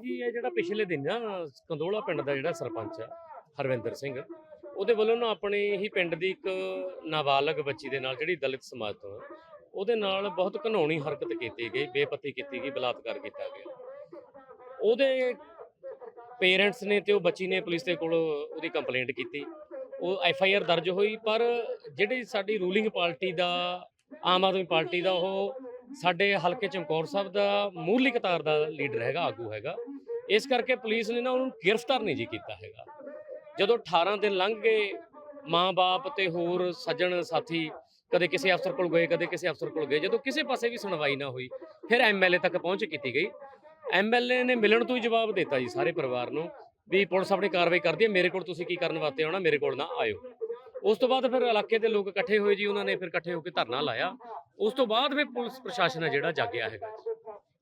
ਅਸੀਂ ਜੀ ਇਹ ਜਿਹੜਾ ਪਿਛਲੇ ਦਿਨ ਨਾ ਕੰਦੋਲਾ ਪਿੰਡ ਦਾ ਜਿਹੜਾ ਸਰਪੰਚ ਆ ਹਰਵਿੰਦਰ ਸਿੰਘ ਉਹਦੇ ਵੱਲੋਂ ਨਾ ਆਪਣੇ ਹੀ ਪਿੰਡ ਦੀ ਇੱਕ ਨਾਬਾਲਗ ਬੱਚੀ ਦੇ ਨਾਲ ਜਿਹੜੀ ਦਲਿਤ ਸਮਾਜ ਤੋਂ ਹੈ, ਉਹਦੇ ਨਾਲ ਬਹੁਤ ਘਨੌਣੀ ਹਰਕਤ ਕੀਤੀ ਗਈ ਬੇਪਤੀ ਕੀਤੀ ਗਈ ਬਲਾਤਕਾਰ ਕੀਤਾ ਗਿਆ। ਉਹਦੇ ਪੇਰੈਂਟਸ ਨੇ ਤੇ ਉਹ ਬੱਚੀ ਨੇ ਪੁਲਿਸ ਦੇ ਕੋਲ ਉਹਦੀ ਕੰਪਲੇਂਟ ਕੀਤੀ। ਉਹ ਐਫ ਆਈ ਆਰ ਦਰਜ ਹੋਈ ਪਰ ਜਿਹੜੀ ਸਾਡੀ ਰੂਲਿੰਗ ਪਾਰਟੀ ਦਾ ਆਮ ਆਦਮੀ ਪਾਰਟੀ ਦਾ ਉਹ ਸਾਡੇ ਹਲਕੇ ਚਮਕੌਰ ਸਾਹਿਬ ਦਾ ਮੂਰਲੀ ਕਤਾਰ ਦਾ ਲੀਡਰ ਹੈਗਾ, ਆਗੂ ਹੈਗਾ। ਇਸ ਕਰਕੇ ਪੁਲਿਸ ਨੇ ਨਾ ਉਹਨੂੰ ਗ੍ਰਿਫਤਾਰ ਨਹੀਂ ਜੀ ਕੀਤਾ ਹੈਗਾ। ਜਦੋਂ 18 ਦਿਨ ਲੰਘ ਗਏ, ਮਾਂ-ਬਾਪ ਤੇ ਹੋਰ ਸੱਜਣ ਸਾਥੀ ਕਦੇ ਕਿਸੇ ਅਫਸਰ ਕੋਲ ਗਏ, ਕਦੇ ਕਿਸੇ ਅਫਸਰ ਕੋਲ ਗਏ, ਜਦੋਂ ਕਿਸੇ ਪਾਸੇ ਵੀ ਸੁਣਵਾਈ ਨਾ ਹੋਈ, ਫਿਰ ਐਮਐਲਏ ਤੱਕ ਪਹੁੰਚ ਕੀਤੀ ਗਈ। ਐਮਐਲਏ ਨੇ ਮਿਲਣ ਤੋਂ ਹੀ ਜਵਾਬ ਦਿੱਤਾ ਜੀ ਸਾਰੇ ਪਰਿਵਾਰ ਨੂੰ ਵੀ ਪੁਲਿਸ ਆਪਣੀ ਕਾਰਵਾਈ ਕਰਦੀ ਹੈ, ਮੇਰੇ ਕੋਲ ਤੁਸੀਂ ਕੀ ਕਰਨ ਵਾਸਤੇ ਆਉਣਾ, ਮੇਰੇ ਕੋਲ ਨਾ ਆਇਓ। ਉਸ ਤੋਂ ਬਾਅਦ ਫਿਰ ਇਲਾਕੇ ਦੇ ਲੋਕ ਇਕੱਠੇ ਹੋਏ ਜੀ, ਉਹਨਾਂ ਨੇ ਫਿਰ ਇਕੱਠੇ ਹੋ ਕੇ ਧਰਨਾ ਲਾਇਆ। ਉਸ ਤੋਂ ਬਾਅਦ ਫਿਰ ਪੁਲਿਸ ਪ੍ਰਸ਼ਾਸਨ ਹੈ ਜਿਹੜਾ ਜਾਗਿਆ ਹੈਗਾ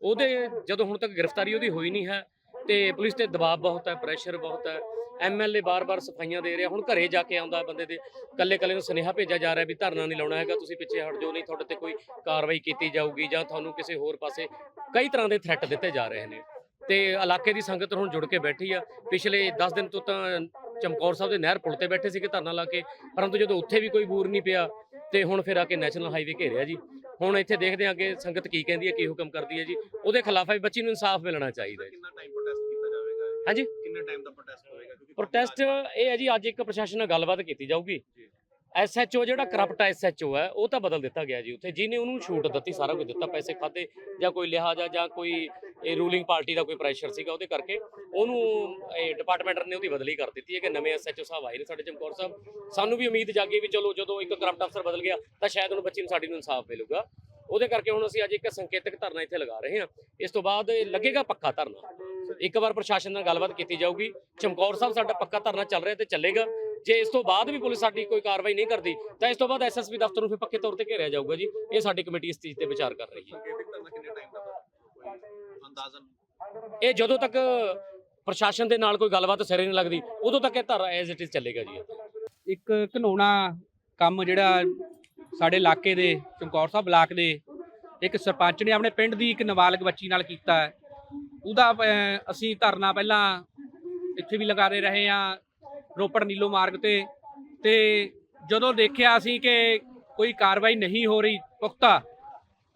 ਉਹਦੇ ਜਦੋਂ ਹੁਣ ਤੱਕ ਗ੍ਰਿਫਤਾਰੀ ਉਹਦੀ ਹੋਈ ਨਹੀਂ ਹੈ, ਤੇ ਪੁਲਿਸ ਤੇ ਦਬਾਅ ਬਹੁਤ ਹੈ ਪ੍ਰੈਸ਼ਰ ਬਹੁਤ ਹੈ। ਐਮਐਲਏ ਬਾਰ-ਬਾਰ ਸਫਾਈਆਂ ਦੇ ਰਿਹਾ। ਹੁਣ ਘਰੇ ਜਾ ਕੇ ਆਉਂਦਾ ਬੰਦੇ ਦੇ ਕੱਲੇ-ਕੱਲੇ ਨੂੰ ਸੁਨੇਹਾ ਭੇਜਿਆ ਜਾ ਰਿਹਾ ਵੀ ਧਰਨਾ ਨਹੀਂ ਲਾਉਣਾ ਹੈਗਾ, ਤੁਸੀਂ ਪਿੱਛੇ ਹਟ ਜਾਓ, ਨਹੀਂ ਤੁਹਾਡੇ ਤੇ ਕੋਈ ਕਾਰਵਾਈ ਕੀਤੀ ਜਾਊਗੀ ਜਾਂ ਤੁਹਾਨੂੰ ਕਿਸੇ ਹੋਰ ਪਾਸੇ ਕਈ ਤਰ੍ਹਾਂ ਦੇ ਥ੍ਰੈਟ ਦਿੱਤੇ ਜਾ ਰਹੇ ਨੇ। ਤੇ ਇਲਾਕੇ ਦੀ ਸੰਗਤ ਹੁਣ ਜੁੜ ਕੇ ਬੈਠੀ ਆ। ਪਿਛਲੇ 10 ਦਿਨ ਤੋਂ ਤਾਂ ਚਮਕੌਰ ਸਾਹਿਬ ਦੇ ਨਹਿਰ ਪੁਲ ਤੇ ਬੈਠੇ ਸੀਗੇ ਧਰਨਾ ਲਾ ਕੇ ਪਰੰਤੂ ਜਦੋਂ ਉੱਥੇ ਵੀ ਕੋਈ ਬੂਰ ਨਹੀਂ ਪਿਆ ਤੇ ਹੁਣ ਫਿਰ ਆ ਕੇ ਨੈਸ਼ਨਲ ਹਾਈਵੇ ਘੇਰਿਆ ਜੀ। ਹੁਣ ਇੱਥੇ ਦੇਖਦੇ ਹਾਂ ਕਿ ਸੰਗਤ ਕੀ ਕਹਿੰਦੀ ਹੈ ਕੀ ਹੁਕਮ ਕਰਦੀ ਹੈ ਜੀ। ਉਹਦੇ ਖਿਲਾਫ ਹੈ ਬੱਚੀ ਨੂੰ ਇਨਸਾਫ ਮਿਲਣਾ ਚਾਹੀਦਾ ਹੈ ਕਿੰਨਾ ਟਾਈਮ ਪ੍ਰੋਟੈਸਟ ਕੀਤਾ ਜਾਵੇਗਾ ਹਾਂਜੀ? ਕਿੰਨਾ ਟਾਈਮ ਦਾ ਪ੍ਰੋਟੈਸਟ ਹੋਵੇਗਾ? ਕਿਉਂਕਿ ਪ੍ਰੋਟੈਸਟ ਇਹ ਹੈ ਜੀ ਅੱਜ ਇੱਕ ਪ੍ਰਸ਼ਾਸਨ ਨਾਲ ਗੱਲਬਾਤ ਕੀਤੀ ਜਾਊਗੀ। ਐਸਐਚਓ ਜਿਹੜਾ ਕਰਪਟ ਐਸਐਚਓ ਹੈ ਉਹ ਤਾਂ ਬਦਲ ਦਿੱਤਾ ਗਿਆ ਜੀ। ਉੱਥੇ ਜਿਹਨੇ ਉਹਨੂੰ ਛੂਟ ਦਿੱਤੀ ਸਾਰਾ ਕੁਝ ਦਿੱਤਾ ਪੈਸੇ ਖਾਦੇ ਜਾਂ ਕੋਈ ਲਿਹਾਜ਼ਾ ਜਾਂ ਕੋਈ ਇਹ ਰੂਲਿੰਗ ਪਾਰਟੀ ਦਾ ਕੋਈ ਪ੍ਰੈਸ਼ਰ ਸੀਗਾ ਉਹਦੇ ਕਰਕੇ ਉਹਨੂੰ ਇਹ ਡਿਪਾਰਟਮੈਂਟ ਨੇ ਉਹਦੀ ਬਦਲੀ ਕਰ ਦਿੱਤੀ ਹੈ ਕਿ ਨਵੇਂ ਐਸਐਚਓ ਸਾਹਿਬ ਆਏ ਨੇ ਸਾਡੇ ਚਮਕੌਰ ਸਾਹਿਬ। ਸਾਨੂੰ ਵੀ ਉਮੀਦ ਜਾਗੀ ਵੀ ਚਲੋ ਜਦੋਂ ਇੱਕ ਕਰਪਟ ਅਫਸਰ ਬਦਲ ਗਿਆ ਤਾਂ ਸ਼ਾਇਦ ਉਹਨੂੰ ਬੱਚੀ ਨੂੰ ਸਾਡੀ ਨੂੰ ਇਨਸਾਫ ਮਿਲੂਗਾ। ਉਹਦੇ ਕਰਕੇ ਹੁਣ ਅਸੀਂ ਅੱਜ ਇੱਕ ਸੰਕੇਤਕ ਧਰਨਾ ਇੱਥੇ ਲਗਾ ਰਹੇ ਹਾਂ। ਇਸ ਤੋਂ ਬਾਅਦ ਲੱਗੇਗਾ ਪੱਕਾ ਧਰਨਾ। ਇੱਕ ਵਾਰ ਪ੍ਰਸ਼ਾਸਨ ਨਾਲ ਗੱਲਬਾਤ ਕੀਤੀ ਜਾਊਗੀ। ਚਮਕੌਰ ਸਾਹਿਬ ਸਾਡਾ ਪੱਕਾ ਧਰਨਾ ਚੱਲ ਰਿਹਾ ਤੇ ਚੱਲੇਗਾ। ਜੇ ਇਸ ਤੋਂ ਬਾਅਦ ਵੀ ਪੁਲਿਸ ਸਾਡੀ ਕੋਈ ਕਾਰਵਾਈ ਨਹੀਂ ਕਰਦੀ, ਤਾਂ ਇਸ ਤੋਂ ਬਾਅਦ ਐਸਐਸਪੀ ਦਫ਼ਤਰ ਨੂੰ ਫਿਰ ਪੱਕੇ ਤੌਰ ਤੇ ਘੇਰਿਆ ਜਾਊਗਾ ਜੀ। ਇਹ ਸਾਡੀ ਕਮੇਟੀ ਇਸ ਚੀਜ਼ ਤੇ ਵਿਚਾਰ ਕਰ ਰਹੀ ਹੈ। ਇਹ ਜਦੋਂ ਤੱਕ ਪ੍ਰਸ਼ਾਸਨ ਦੇ ਨਾਲ ਕੋਈ ਗੱਲਬਾਤ ਸਿਰੇ ਨਹੀਂ ਲੱਗਦੀ, ਉਦੋਂ ਤੱਕ ਇਹ ਧਰਨਾ ਐਜ਼ ਇਟ ਇਜ਼ ਚੱਲੇਗਾ ਜੀ। ਇੱਕ ਘਨੌਣਾ ਕੰਮ ਜਿਹੜਾ ਸਾਡੇ ਇਲਾਕੇ ਦੇ, ਚਮਕੌਰ ਸਾਹਿਬ ਬਲਾਕ ਦੇ, ਇੱਕ ਸਰਪੰਚ ਨੇ ਆਪਣੇ ਪਿੰਡ ਦੀ ਇੱਕ ਨਾਬਾਲਗ ਬੱਚੀ ਨਾਲ ਕੀਤਾ ਉਹਦਾ ਅਸੀਂ ਧਰਨਾ ਪਹਿਲਾਂ ਇੱਥੇ ਵੀ ਲਗਾਰੇ ਰਹੇ ਆ ਰੋਪੜ ਨੀਲੋ ਮਾਰਗ ਤੇ। ਤੇ ਜਦੋਂ ਦੇਖਿਆ ਅਸੀਂ ਕਿ ਕੋਈ ਕਾਰਵਾਈ ਨਹੀਂ ਹੋ ਰਹੀ, ਪੁਖਤਾ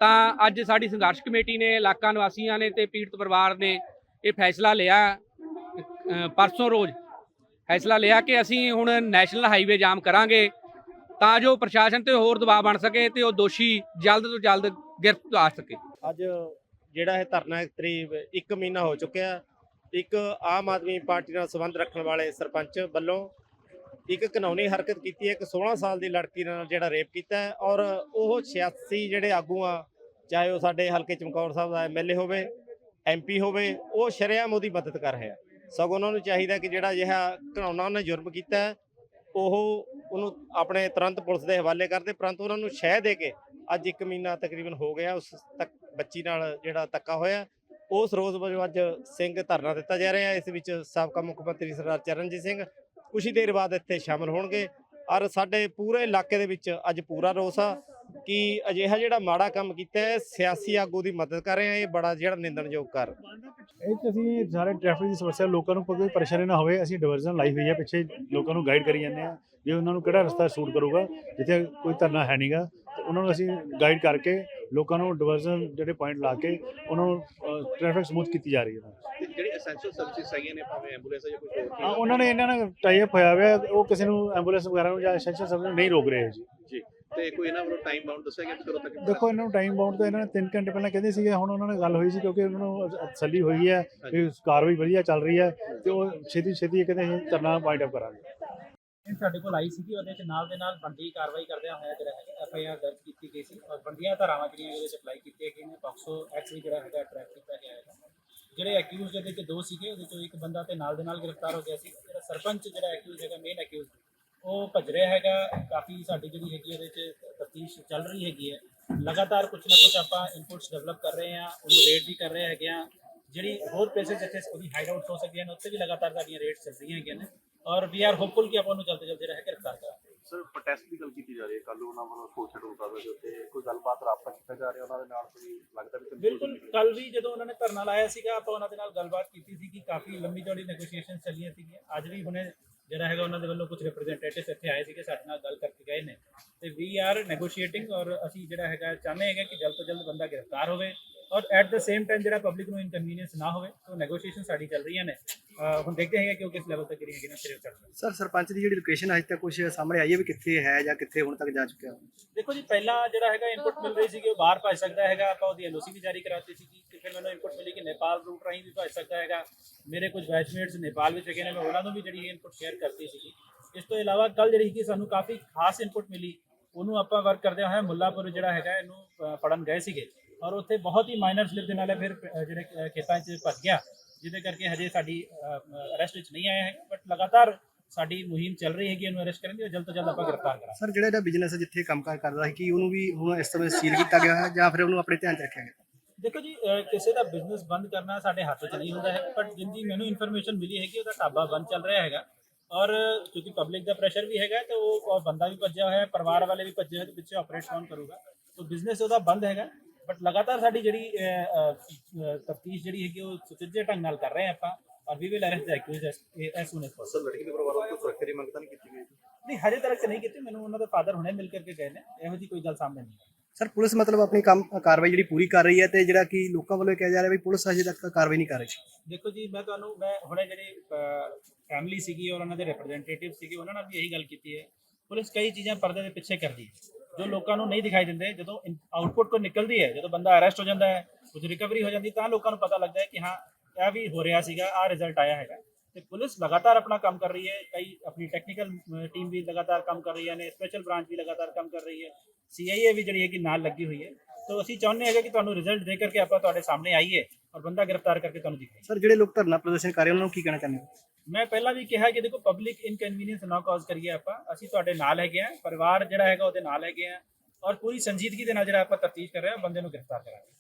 ਤਾਂ ਅੱਜ ਸਾਡੀ ਸੰਘਰਸ਼ ਕਮੇਟੀ ਨੇ ਇਲਾਕਾ ਨਿਵਾਸੀਆਂ ਨੇ ਤੇ ਪੀੜਤ ਪਰਿਵਾਰ ਨੇ ਇਹ ਫੈਸਲਾ ਲਿਆ ਪਰਸੋਂ ਰੋਜ਼ ਫੈਸਲਾ ਲਿਆ ਕਿ ਅਸੀਂ ਹੁਣ ਨੈਸ਼ਨਲ ਹਾਈਵੇ ਜਾਮ ਕਰਾਂਗੇ ਤਾਂ ਜੋ ਪ੍ਰਸ਼ਾਸਨ ਤੇ ਹੋਰ ਦਬਾਅ ਬਣ ਸਕੇ ਤੇ ਉਹ ਦੋਸ਼ੀ ਜਲਦ ਤੋਂ ਜਲਦ ਗ੍ਰਿਫ਼ਤਾਰ ਸਕੇ। ਅੱਜ ਜਿਹੜਾ ਇਹ ਧਰਨਾ ਕਰੀਬ 1 ਮਹੀਨਾ ਹੋ ਚੁੱਕਿਆ, ਇੱਕ ਆਮ ਆਦਮੀ ਪਾਰਟੀ ਨਾਲ ਸੰਬੰਧ ਰੱਖਣ ਵਾਲੇ ਸਰਪੰਚ ਵੱਲੋਂ ਇੱਕ ਕਾਨੂੰਨੀ ਹਰਕਤ ਕੀਤੀ ਹੈ, ਇੱਕ 16 ਸਾਲ ਦੀ ਲੜਕੀ ਨਾਲ ਜਿਹੜਾ ਰੇਪ ਕੀਤਾ ਔਰ ਉਹ 86 ਜਿਹੜੇ ਆਗੂ ਆ ਚਾਹੇ ਉਹ ਸਾਡੇ ਹਲਕੇ ਚਮਕੌਰ ਸਾਹਿਬ ਦਾ ਐਮਐਲਏ ਹੋਵੇ ਐਮਪੀ ਹੋਵੇ, ਉਹ ਸ਼ਰੇਆਮ ਉਹਦੀ ਮਦਦ ਕਰ ਰਿਹਾ। ਸਗੋਂ ਉਹਨਾਂ ਨੂੰ ਚਾਹੀਦਾ ਕਿ ਜਿਹੜਾ ਅਜਿਹਾ ਘਿਨਾਉਣਾ ਉਹਨੇ ਜੁਰਮ ਕੀਤਾ ਉਹ ਉਹਨੂੰ ਆਪਣੇ ਤੁਰੰਤ ਪੁਲਿਸ ਦੇ ਹਵਾਲੇ ਕਰਦੇ ਪਰੰਤੂ ਉਹਨਾਂ ਨੂੰ ਸ਼ਹਿ ਦੇ ਕੇ ਅੱਜ 1 ਮਹੀਨਾ ਤਕਰੀਬਨ ਹੋ ਗਿਆ, ਉਸ ਤੱਕ ਬੱਚੀ ਨਾਲ ਜਿਹੜਾ ਧੱਕਾ ਹੋਇਆ। ਉਸ ਰੋਜ਼ ਵਜੋਂ ਅੱਜ ਸਿੰਘ ਧਰਨਾ ਦਿੱਤਾ ਜਾ ਰਿਹਾ ਇਸ ਵਿੱਚ ਸਾਬਕਾ ਮੁੱਖ ਮੰਤਰੀ ਸਰਦਾਰ ਚਰਨਜੀਤ ਸਿੰਘ ਕੁਝ ਹੀ ਦੇਰ ਬਾਅਦ ਇੱਥੇ ਸ਼ਾਮਲ ਹੋਣਗੇ। ਔਰ ਸਾਡੇ ਪੂਰੇ ਇਲਾਕੇ ਦੇ ਵਿੱਚ ਅੱਜ ਪੂਰਾ ਰੋਸ ਆ। ਕਿ ਅਜਿਹਾ ਜਿਹੜਾ ਮਾੜਾ ਕੰਮ ਕੀਤਾ ਹੈ ਸਿਆਸੀ ਆਗੂ ਦੀ ਮਦਦ ਕਰ ਰਹੇ ਆ ਇਹ ਬੜਾ ਜਿਹੜਾ ਨਿੰਦਣਯੋਗ ਕਰ ਇਹ 'ਚ ਅਸੀਂ ਸਾਰੇ ਟ੍ਰੈਫਿਕ ਦੀ ਸਮੱਸਿਆ ਲੋਕਾਂ ਨੂੰ ਕੋਈ ਪਰੇਸ਼ਾਨੀ ਨਾ ਹੋਵੇ ਅਸੀਂ ਡਿਵਰਜ਼ਨ ਲਾਈ ਹੋਈ ਹੈ ਪਿੱਛੇ ਲੋਕਾਂ ਨੂੰ ਗਾਈਡ ਕਰੀ ਜਾਂਦੇ ਆ ਜੇ ਉਹਨਾਂ ਨੂੰ ਕਿਹੜਾ ਰਸਤਾ ਸੂਟ ਕਰੂਗਾ ਜਿੱਥੇ ਕੋਈ ਧਰਨਾ ਹੈ ਨਹੀਂਗਾ ਤੇ ਉਹਨਾਂ ਨੂੰ ਅਸੀਂ ਗਾਈਡ ਕਰਕੇ ਲੋਕਾਂ ਨੂੰ ਡਿਵਰਜ਼ਨ ਜਿਹੜੇ ਪੁਆਇੰਟ ਲਾ ਕੇ ਉਹਨਾਂ ਨੂੰ ਟ੍ਰੈਫਿਕ ਸਮੂਥ ਕੀਤੀ ਜਾ ਰਹੀ ਹੈ। ਤੇ ਜਿਹੜੀ ਐਸੈਂਸ਼ੀਅਲ ਸਰਵਿਸਿਜ਼ ਹੈਗੀਆਂ ਨੇ ਭਾਵੇਂ ਐਂਬੂਲੈਂਸ ਜਾਂ ਕੁਝ ਹੋਰ ਹਾਂ ਉਹਨਾਂ ਨੇ ਇਹਨਾਂ ਨਾਲ ਟਾਈ ਅਪ ਹੋਇਆ ਹੋਇਆ ਉਹ ਕਿਸੇ ਨੂੰ ਐਂਬੂਲੈਂਸ ਵਗੈਰਾ ਨੂੰ ਜਾਂ ਐਸੈਂਸ਼ੀਅਲ ਸਰਵਿਸ ਨੂੰ ਨਹੀਂ ਰੋਕ ਰਹੇ ਜੀ। ਜੀ। ਤੇ ਕੋਈ ਇਹਨਾਂ ਵੱਲੋਂ ਟਾਈਮ ਬਾਉਂਡ ਦੱਸਿਆ ਗਿਆ ਕਿ ਕਦੋਂ ਤੱਕ ਦੇਖੋ ਇਹਨਾਂ ਨੂੰ ਟਾਈਮ ਬਾਉਂਡ ਤਾਂ ਇਹਨਾਂ ਨੇ 3 ਘੰਟੇ ਪਹਿਲਾਂ ਕਹਿੰਦੇ ਸੀਗੇ ਹੁਣ ਉਹਨਾਂ ਨਾਲ ਗੱਲ ਹੋਈ ਸੀ ਕਿਉਂਕਿ ਉਹਨਾਂ ਨੂੰ ਤਸੱਲੀ ਹੋਈ ਹੈ ਕਿ ਕਾਰਵਾਈ ਵਧੀਆ ਚੱਲ ਰਹੀ ਹੈ ਤੇ ਉਹ ਛੇਤੀ ਛੇਤੀ ਇਹ ਕਹਿੰਦੇ ਅਸੀਂ ਧਰਨਾ ਪੁਆਇੰਟ ਅਪ ਕਰਾਂਗੇ। ਇਹ ਸਾਡੇ ਕੋਲ ਆਈ ਸੀ ਕਿ ਉਹਦੇ ਨਾਲ ਦੇ ਨਾਲ ਬੰਦੀ ਕਾਰਵਾਈ ਕਰਦਿਆਂ ਹੋਇਆ ਜਿਹੜਾ ਹੈ ਐਫ ਆਈ ਆਰ ਦਰਜ ਕੀਤੀ ਗਈ ਸੀ ਔਰ ਬੰਦੀਆਂ ਧਾਰਾਵਾਂ ਜਿਹੜੀਆਂ ਇਹਦੇ ਚ ਅਪਲਾਈ ਕੀਤੀਆਂ ਗਈਆਂ ਨੇ ਪੌਕਸੋ ਐਕਟ ਵੀ ਜਿਹੜਾ ਹੈਗਾ ਟਰੈਕ ਕੀਤਾ ਗਿਆ ਹੈਗਾ। ਜਿਹੜੇ ਐਕਿਊਜ਼ ਦੇ ਵਿੱਚ ਦੋ ਸੀਗੇ ਉਹਦੇ ਚੋਂ ਇੱਕ ਬੰਦਾ ਤੇ ਨਾਲ ਦੇ ਨਾਲ ਗ੍ਰਿਫਤਾਰ ਹੋ ਗਿਆ ਸੀ। ਜਿਹੜਾ ਸਰਪੰਚ ਜਿਹੜਾ ਐਕਿਊਜ਼ ਹੈਗਾ ਮੇਨ ਐਕਿਊਜ਼ ਉਹ ਭੱਜ ਰਿਹਾ ਹੈਗਾ। ਕਾਫੀ ਸਾਡੀ ਜਿਹੜੀ ਹੈਗੀ ਉਹਦੇ ਚ ਤਫਤੀਸ਼ ਚੱਲ ਰਹੀ ਹੈਗੀ ਹੈ ਲਗਾਤਾਰ ਕੁਝ ਨਾ ਕੁਝ ਆਪਾਂ ਇਨਪੁਟਸ ਡਿਵੈਲਪ ਕਰ ਰਹੇ ਹਾਂ ਉਹਨੂੰ ਰੇਡ ਵੀ ਕਰ ਰਹੇ ਹੈਗੇ ਆ ਜਿਹੜੀ ਹੋਰ ਪਲੇਸਿਸ ਜਿੱਥੇ ਉਹਦੀ ਹਾਈਡ ਆਊਟ ਹੋ ਸਕਦੀਆਂ ਨੇ ਉੱਥੇ ਵੀ ਲਗਾਤਾਰ ਸਾਡੀਆਂ ਰੇਡ ਚੱਲ ਰਹੀਆਂ ਹੈਗੀਆਂ ਨੇ। ਔਰ ਵੀ ਆਰ ਹੋਪਫੁਲ ਕਿ ਆਪਾਂ ਉਹਨੂੰ ਜਲਦ ਜਲਦ ਜਿਹੜਾ ਹੈ ਗ੍ਰਿਫਤਾਰ ਕਰਾਂਗੇ। ਸਰ ਪ੍ਰੋਟੈਸਟ ਦੀ ਗੱਲ ਕੀਤੀ ਜਾ ਰਹੀ ਹੈ। ਕੱਲ ਉਹਨਾਂ ਵੱਲੋਂ ਸੋਸ਼ਲ ਰੂਟਾ ਦੇ ਉੱਤੇ ਕੋਈ ਗੱਲਬਾਤ ਰਾਬਤਾ ਕੀਤਾ ਜਾ ਰਿਹਾ ਉਹਨਾਂ ਦੇ ਨਾਲ? ਕੋਈ ਲੱਗਦਾ ਵੀ ਬਿਲਕੁਲ ਕੱਲ ਵੀ ਜਦੋਂ ਉਹਨਾਂ ਨੇ ਧਰਨਾ ਲਾਇਆ ਸੀਗਾ ਆਪਾਂ ਉਹਨਾਂ ਦੇ ਨਾਲ ਗੱਲਬਾਤ ਕੀਤੀ ਸੀ ਕਿ ਕਾਫੀ ਲੰਮੀ ਚੌੜੀ ਨੈਗੋਸ਼ੀਏਸ਼ਨ ਚੱਲੀਆਂ ਸੀਗੀਆਂ। ਅੱਜ ਵੀ ਹੁਣੇ ਜਿਹੜਾ ਹੈਗਾ ਉਹਨਾਂ ਦੇ ਵੱਲੋਂ ਕੁਝ ਰਿਪਰੈਜ਼ੈਂਟੇਟਿਵਸ ਇੱਥੇ ਆਏ ਸੀਗੇ, ਸਾਡੇ ਨਾਲ ਗੱਲ ਕਰਕੇ ਗਏ ਨੇ। ਤੇ ਵੀ ਆਰ ਨੈਗੋਸ਼ੀਏਟਿੰਗ ਔਰ ਅਸੀਂ ਜਿਹੜਾ ਹੈਗਾ ਚਾਹੁੰਦੇ ਹੈਗੇ ਕਿ ਜਲਦ ਤੋਂ ਜਲਦ ਬੰਦਾ ਗ੍ਰਿਫਤਾਰ ਹੋਵੇ ਔਰ ਐਟ ਦ ਸੇਮ ਟਾਈਮ ਜਿਹੜਾ ਪਬਲਿਕ ਨੂੰ ਇਨਕਨਵੀਨੀਅੰਸ ਨਾ ਹੋਵੇ ਸੋ ਨੈਗੋਸ਼ੀਏਸ਼ਨ ਸਾਡੀ ਚੱਲ ਰਹੀਆਂ ਨੇ। ਅਹ ਹੁਣ ਦੇਖਦੇ ਹੈਗੇ ਕਿ ਉਹ ਕਿਸ ਲੈਵਲ ਤੱਕ ਜਿਹੜੀਆਂ ਹੈਗੀਆਂ ਸਿਰੇ ਚੜ੍ਹਦੀਆਂ ਸਰ ਸਰਪੰਚ ਦੀ ਜਿਹੜੀ ਲੋਕੇਸ਼ਨ ਅਜੇ ਤੱਕ ਕੁਝ ਸਾਹਮਣੇ ਆਈ ਹੈ ਵੀ ਕਿੱਥੇ ਹੈ ਜਾਂ ਕਿੱਥੇ ਹੁਣ ਤੱਕ ਜਾ ਚੁੱਕਿਆ? ਦੇਖੋ ਜੀ ਪਹਿਲਾਂ ਜਿਹੜਾ ਹੈਗਾ ਇਨਪੁਟ ਮਿਲ ਰਹੀ ਸੀ ਕਿ ਉਹ ਬਾਹਰ ਭੱਜ ਸਕਦਾ ਹੈਗਾ। ਆਪਾਂ ਉਹਦੀ ਐਨਓਸੀ ਵੀ ਜਾਰੀ ਕਰਾਤੀ ਸੀ ਕਿ ਫਿਰ ਮੈਨੂੰ ਇਨਪੁਟ ਮਿਲੀ ਕਿ ਨੇਪਾਲ ਰੂਟ ਰਾਹੀਂ ਵੀ ਭੱਜ ਸਕਦਾ ਹੈਗਾ। ਮੇਰੇ ਕੁਝ ਬੈਚਮੇਟਸ ਨੇਪਾਲ ਵਿੱਚ ਹੈਗੇ ਨੇ ਮੈਂ ਉਹਨਾਂ ਨੂੰ ਵੀ ਜਿਹੜੀ ਇਨਪੁਟ ਸ਼ੇਅਰ ਕਰਤੀ ਸੀ ਇਸ ਤੋਂ ਇਲਾਵਾ ਕੱਲ ਜਿਹੜੀ ਕਿ ਸਾਨੂੰ ਕਾਫੀ ਖਾਸ ਇਨਪੁਟ ਮਿਲੀ। ਉਹਨੂੰ ਆਪਾਂ ਵਰਕ ਕਰਦੇ ਹੋਏ ਮੁੱਲਾਪੁਰ ਜਿਹੜਾ ਹੈਗਾ ਇਹਨੂੰ ਅ, ਫੜਨ ਗਏ ਸੀਗੇ। ਔਰ ਉੱਥੇ ਬਹੁਤ ਹੀ ਮਾਈਨਰ ਸਲਿਪ ਦੇ ਨਾਲ ਇਹ ਫਿਰ ਅ, ਜਿਹੜੇ ਅ, ਖੇਤਾਂ 'ਚ ਭੱਜ ਗਿਆ। ਜਿਹਦੇ ਕਰਕੇ ਹਜੇ ਸਾਡੀ ਅਰੈਸਟ ਵਿੱਚ ਨਹੀਂ ਆਇਆ ਹੈ ਬਟ ਲਗਾਤਾਰ ਸਾਡੀ ਮੁਹਿੰਮ ਚੱਲ ਰਹੀ ਹੈਗੀ ਇਹਨੂੰ ਅਰੈਸਟ ਕਰਨ ਦੀ ਜਲਦ ਤੋਂ ਜਲਦ ਆਪਾਂ ਗ੍ਰਿਫਤਾਰ ਕਰਾਂਗੇ। ਸਰ ਜਿਹੜਾ ਇਹਦਾ ਬਿਜ਼ਨਸ ਜਿੱਥੇ ਕੰਮਕਾਰ ਕਰਦਾ ਸੀ ਕੀ ਉਹਨੂੰ ਵੀ ਹੁਣ ਇਸ ਸਮੇਂ ਸੀਲ ਕੀਤਾ ਗਿਆ ਹੈ ਜਾਂ ਫਿਰ ਉਹਨੂੰ ਆਪਣੇ ਧਿਆਨ 'ਚ ਰੱਖਿਆ ਗਿਆ? ਦੇਖੋ ਜੀ ਕਿਸੇ ਦਾ ਬਿਜ਼ਨਸ ਬੰਦ ਕਰਨਾ ਸਾਡੇ ਹੱਥ 'ਚ ਨਹੀਂ ਹੁੰਦਾ ਹੈ ਬਟ ਜਿੰਦੀ ਮੈਨੂੰ ਇਨਫੋਰਮੇਸ਼ਨ ਮਿਲੀ ਹੈ ਕਿ ਉਹਦਾ ਢਾਬਾ ਬੰਦ ਚੱਲ ਰਿਹਾ ਹੈਗਾ। ਔਰ ਕਿਉਂਕਿ ਪਬਲਿਕ ਦਾ ਪ੍ਰੈਸ਼ਰ ਵੀ ਹੈਗਾ ਤੇ ਉਹ ਬੰਦਾ ਵੀ ਭੱਜਿਆ ਹੋਇਆ ਹੈ ਪਰਿਵਾਰ ਵਾਲੇ ਵੀ ਭੱਜੇ ਹੋਏ ਤੇ ਪਿੱਛੇ ਆਪਰੇਟ ਕੌਣ ਕਰੂਗਾ? ਸੋ ਬਿਜ਼ਨਸ ਉਹਦਾ ਬੰਦ ਹੈਗਾ। ਬਟ ਲਗਾਤਾਰ ਸਾਡੀ ਜਿਹੜੀ ਤਫਤੀਸ਼ ਜਿਹੜੀ ਹੈਗੀ ਉਹ ਸੁਚੱਜੇ ਢੰਗ ਨਾਲ ਕਰ ਰਹੇ ਆਪਾਂ ਔਰ we will arrest the accused as soon as sir ਲੜਕੀ ਦੇ ਪਰਿਵਾਰ ਵੱਲੋਂ ਸੁਰੱਖਿਆ ਦੀ ਮੰਗ ਤਾਂ ਨਹੀਂ ਕੀਤੀ ਗਈ? ਨਹੀਂ ਹਜੇ ਤੱਕ ਨਹੀਂ ਕੀਤੀ ਮੈਨੂੰ ਉਹਨਾਂ ਦੇ ਫਾਦਰ ਹੁਣੇ ਮਿਲ ਕਰਕੇ ਗਏ ਨੇ ਇਹੋ ਜੀ ਕੋਈ ਗੱਲ ਸਾਹਮਣੇ ਨਹੀਂ। ਸਰ ਪੁਲਿਸ ਮਤਲਬ ਆਪਣੀ ਕੰਮ ਕਾਰਵਾਈ ਜਿਹੜੀ ਪੂਰੀ ਕਰ ਰਹੀ ਹੈ ਤੇ ਜਿਹੜਾ ਕਿ ਲੋਕਾਂ ਵੱਲੋਂ ਕਿਹਾ ਜਾ ਰਿਹਾ ਵੀ ਪੁਲਿਸ ਅਜੇ ਤੱਕ ਕਾਰਵਾਈ ਨਹੀਂ ਕਰ ਰਹੀ। ਦੇਖੋ ਜੀ ਮੈਂ ਤੁਹਾਨੂੰ ਮੈਂ ਹੁਣੇ ਜਿਹੜੀ ਫੈਮਿਲੀ ਸੀਗੀ ਔਰ ਉਹਨਾਂ ਦੇ ਰਿਪਰੈਜ਼ੈਂਟੇਟਿਵ ਸੀਗੇ ਉਹਨਾਂ ਨਾਲ ਵੀ ਇਹੀ ਗੱਲ ਕੀਤੀ ਹੈ। ਪੁਲਿਸ ਕਈ ਚੀਜ਼ਾਂ ਪਰਦੇ ਦੇ ਪਿੱਛੇ ਕਰਦੀ ਹੈ। ਜੋ ਲੋਕਾਂ ਨੂੰ ਨਹੀਂ ਦਿਖਾਈ ਦਿੰਦੇ, ਜਦੋਂ ਆਊਟਪੁੱਟ ਕੋ ਨਿਕਲਦੀ ਹੈ, ਜਦੋਂ ਬੰਦਾ ਅਰੈਸਟ ਹੋ ਜਾਂਦਾ ਹੈ, ਕੁਝ ਰਿਕਵਰੀ ਹੋ ਜਾਂਦੀ, ਤਾਂ ਲੋਕਾਂ ਨੂੰ ਪਤਾ ਲੱਗਦਾ ਹੈ ਕਿ ਹਾਂ, ਇਹ ਵੀ ਹੋ ਰਿਹਾ ਸੀਗਾ ਆ ਰਿਜ਼ਲਟ ਆਇਆ ਹੈਗਾ। ਤੇ ਪੁਲਿਸ ਲਗਾਤਾਰ ਆਪਣਾ ਕੰਮ ਕਰ ਰਹੀ ਹੈ, ਕਈ ਆਪਣੀ ਟੈਕਨੀਕਲ ਟੀਮ ਵੀ ਲਗਾਤਾਰ ਕੰਮ ਕਰ ਰਹੀ ਹੈ ਨੇ ਸਪੈਸ਼ਲ ਬ੍ਰਾਂਚ ਵੀ ਲਗਾਤਾਰ ਕੰਮ ਕਰ ਰਹੀ ਹੈ ਸੀਆਈਏ ਵੀ ਜਿਹੜੀ ਹੈ ਕਿ ਨਾਲ ਲੱਗੀ ਹੋਈ ਹੈ। ਤਾਂ ਅਸੀਂ ਚਾਹੁੰਦੇ ਹਾਂ ਕਿ ਤੁਹਾਨੂੰ ਰਿਜ਼ਲਟ ਦੇ ਕਰਕੇ ਆਪਾਂ ਤੁਹਾਡੇ ਸਾਹਮਣੇ ਆਈਏ। ਔਰ ਬੰਦਾ ਗ੍ਰਿਫਤਾਰ ਕਰਕੇ ਤੁਹਾਨੂੰ ਦਿਖਾਈਏ ਸਰ ਜਿਹੜੇ ਲੋਕ ਧਰਨਾ ਪ੍ਰਦਰਸ਼ਨ ਕਰ ਰਹੇ ਉਹਨਾਂ ਨੂੰ ਕੀ ਕਹਿਣਾ ਚਾਹੁੰਦੇ ਹੋ? ਮੈਂ ਪਹਿਲਾਂ ਵੀ ਕਿਹਾ ਕਿ ਦੇਖੋ ਪਬਲਿਕ ਇਨਕਨਵੀਨੀਅੰਸ ਨਾ ਕਾਜ਼ ਕਰੀਏ ਆਪਾਂ। ਅਸੀਂ ਤੁਹਾਡੇ ਨਾਲ ਹੈਗੇ ਆ ਪਰਿਵਾਰ ਜਿਹੜਾ ਹੈਗਾ ਉਹਦੇ ਨਾਲ ਹੈਗੇ ਆ। ਔਰ ਪੂਰੀ ਸੰਜੀਦਗੀ ਦੇ ਨਾਲ ਜਿਹੜਾ ਆਪਾਂ ਤਫਤੀਸ਼ ਕਰ ਰਹੇ ਹਾਂ ਬੰਦੇ ਨੂੰ ਗ੍ਰਿਫਤਾਰ ਕਰਾਂਗੇ।